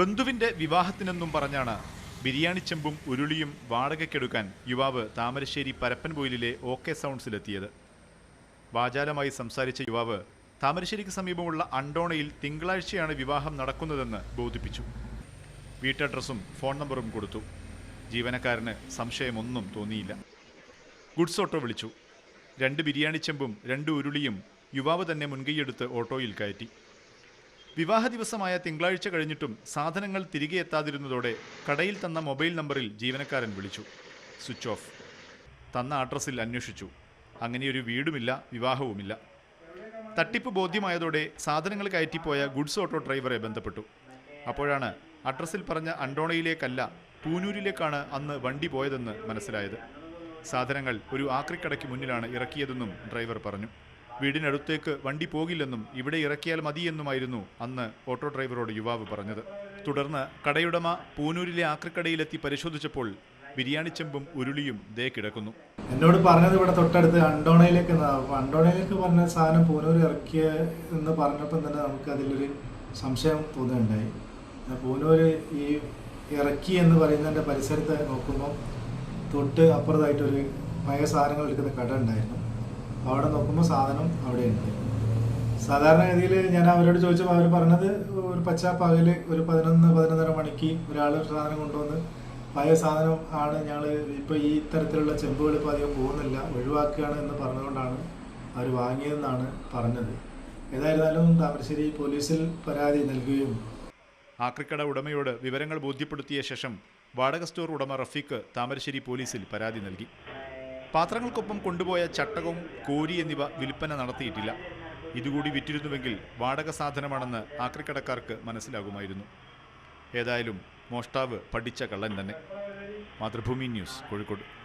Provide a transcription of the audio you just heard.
ബന്ധുവിന്റെ വിവാഹത്തിനെന്നും പറഞ്ഞാണ് ബിരിയാണി ചെമ്പും ഉരുളിയും വാടകയ്ക്കെടുക്കാൻ യുവാവ് താമരശ്ശേരി പരപ്പൻപോയിലിലെ ഓക്കെ സൗണ്ട്സിലെത്തിയത്. വാചാലമായി സംസാരിച്ച യുവാവ് താമരശ്ശേരിക്ക് സമീപമുള്ള അണ്ടോണയിൽ തിങ്കളാഴ്ചയാണ് വിവാഹം നടക്കുന്നതെന്ന് ബോധിപ്പിച്ചു. വീട്ടഡ്രസ്സും ഫോൺ നമ്പറും കൊടുത്തു. ജീവനക്കാരന് സംശയമൊന്നും തോന്നിയില്ല. ഗുഡ്സ് ഓട്ടോ വിളിച്ചു. രണ്ട് ബിരിയാണി ചെമ്പും രണ്ട് ഉരുളിയും യുവാവ് തന്നെ മുൻകൈയെടുത്ത് ഓട്ടോയിൽ കയറ്റി. വിവാഹ ദിവസമായ തിങ്കളാഴ്ച കഴിഞ്ഞിട്ടും സാധനങ്ങൾ തിരികെ എത്താതിരുന്നതോടെ കടയിൽ തന്ന മൊബൈൽ നമ്പറിൽ ജീവനക്കാരൻ വിളിച്ചു. Switch off. തന്ന അഡ്രസ്സിൽ അന്വേഷിച്ചു. അങ്ങനെയൊരു വീടുമില്ല വിവാഹവുമില്ല. തട്ടിപ്പ് ബോധ്യമായതോടെ സാധനങ്ങൾ കയറ്റിപ്പോയ ഗുഡ്സ് ഓട്ടോ ഡ്രൈവറെ ബന്ധപ്പെട്ടു. അപ്പോഴാണ് അഡ്രസ്സിൽ പറഞ്ഞ അണ്ടോണയിലേക്കല്ല പൂനൂരിലേക്കാണ് അന്ന് വണ്ടി പോയതെന്ന് മനസ്സിലായത്. സാധനങ്ങൾ ഒരു ആക്രിക്കടയ്ക്ക് മുന്നിലാണ് ഇറക്കിയതെന്നും ഡ്രൈവർ പറഞ്ഞു. വീടിനടുത്തേക്ക് വണ്ടി പോകില്ലെന്നും ഇവിടെ ഇറക്കിയാൽ മതിയെന്നുമായിരുന്നു അന്ന് ഓട്ടോ ഡ്രൈവറോട് യുവാവ് പറഞ്ഞത്. തുടർന്ന് കടയുടമ പൂനൂരിലെ ആക്രിക്കടയിലെത്തി പരിശോധിച്ചപ്പോൾ ബിരിയാണി ചെമ്പും ഉരുളിയും ദേ കിടക്കുന്നു. എന്നോട് പറഞ്ഞത് ഇവിടെ തൊട്ടടുത്ത് അണ്ടോണയിലേക്ക് അണ്ടോണയിലേക്ക് പറഞ്ഞ സാധനം പൂനൂർ ഇറക്കിയ എന്ന് പറഞ്ഞപ്പോൾ തന്നെ നമുക്ക് അതിലൊരു സംശയം തോന്നുകയുണ്ടായി. പൂനൂർ ഈ ഇറക്കി എന്ന് പറയുന്നതിന്റെ പരിസരത്ത് നോക്കുമ്പോൾ തൊട്ട് അപ്പുറത്തായിട്ടൊരു പഴയ സാധനങ്ങൾ എടുക്കുന്ന കട ഉണ്ടായിരുന്നു. അവിടെ നോക്കുമ്പോൾ സാധനം അവിടെയുണ്ട്. സാധാരണഗതിയിൽ ഞാൻ അവരോട് ചോദിച്ചപ്പോൾ അവർ പറഞ്ഞത് ഒരു പച്ച പകൽ ഒരു പതിനൊന്ന് പതിനൊന്നര മണിക്ക് ഒരാൾ സാധനം കൊണ്ടുവന്ന് പഴയ സാധനം ആണ് ഞങ്ങൾ ഇപ്പോൾ ഈ തരത്തിലുള്ള ചെമ്പുകൾ ഇപ്പോൾ അധികം പോകുന്നില്ല ഒഴിവാക്കുകയാണ് എന്ന് പറഞ്ഞുകൊണ്ടാണ് അവർ വാങ്ങിയതെന്നാണ് പറഞ്ഞത്. ഏതായിരുന്നാലും താമരശ്ശേരി പോലീസിൽ പരാതി നൽകുകയും ആക്രിക്കട ഉടമയോട് വിവരങ്ങൾ ബോധ്യപ്പെടുത്തിയ ശേഷം വാടക സ്റ്റോർ ഉടമ റഫീഖ് താമരശ്ശേരി പോലീസിൽ പരാതി നൽകി. പാത്രങ്ങൾക്കൊപ്പം കൊണ്ടുപോയ ചട്ടകവും കോരി എന്നിവ വിൽപ്പന നടത്തിയിട്ടില്ല. ഇതുകൂടി വിറ്റിരുന്നുവെങ്കിൽ വാടക സാധനമാണെന്ന് ആക്രിക്കടക്കാർക്ക് മനസ്സിലാകുമായിരുന്നു. ഏതായാലും മോഷ്ടാവ് പഠിച്ച കള്ളൻ തന്നെ. മാതൃഭൂമി ന്യൂസ് കോഴിക്കോട്.